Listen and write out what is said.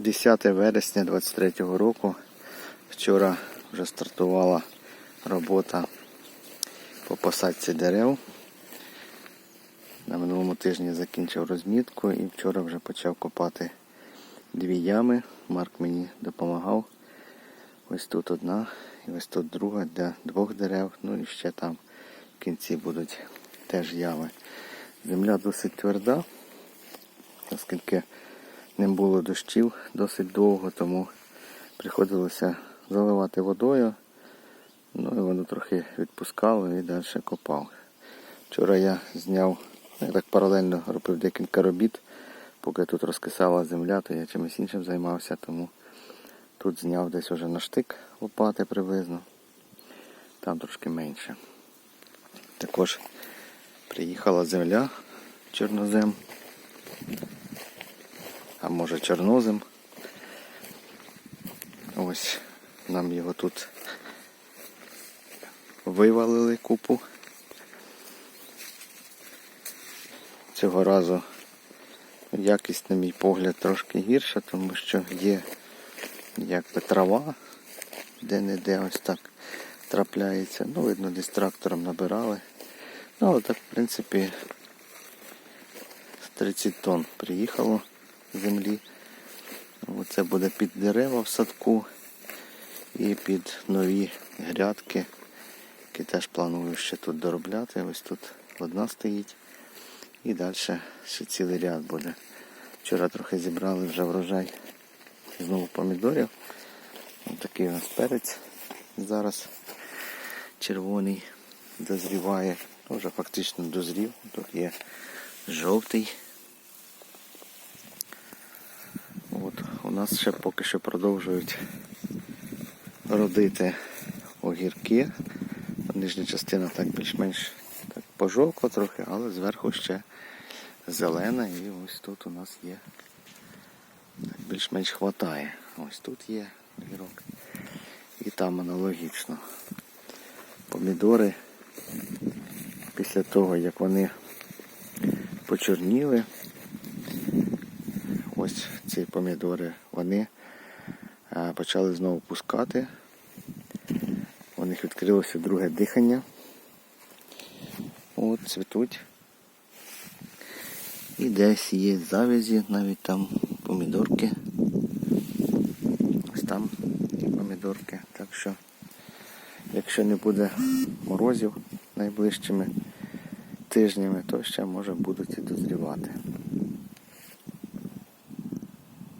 10 вересня 23 року. Вчора вже стартувала робота по посадці дерев. На минулому тижні закінчив розмітку і вчора вже почав копати дві ями. Марк мені допомагав. Ось тут одна і ось тут друга для двох дерев. Ну і ще там в кінці будуть теж ями. Земля досить тверда, оскільки не було дощів досить довго, тому приходилося заливати водою. Ну і воно трохи відпускало і далі копав. Вчора я зняв, я так паралельно робив декілька робіт, поки тут розкисала земля, то я чимось іншим займався, тому тут зняв десь уже на штик лопати приблизно. Там трошки менше. Також приїхала земля чорнозем. А може чорнозем. Ось нам його тут вивалили купу. Цього разу якість, на мій погляд, трошки гірша, тому що є якби трава, де-не-де ось так трапляється. Ну, видно, десь трактором набирали. Ну, але так, в принципі, 30 тонн приїхало землі. Оце буде під дерева в садку і під нові грядки, які теж планую ще тут доробляти. Ось тут одна стоїть. І далі ще цілий ряд буде. Вчора трохи зібрали вже врожай знову помідорів. Ось такий у нас перець зараз червоний дозріває. Вже фактично дозрів. Тут є жовтий. От, у нас ще поки що продовжують родити огірки. Нижня частина так більш-менш так пожовкла трохи, але зверху ще зелена і ось тут у нас є більш-менш хватає. Ось тут є огірок. І там аналогічно. Помідори після того, як вони почорніли, ось ці помідори, вони е, почали знову пускати. У них відкрилося друге дихання. От, цвітуть. І десь є завязі, навіть там помідорки. Ось там і помідорки. Так що, якщо не буде морозів найближчими тижнями, то ще може будуть і дозрівати.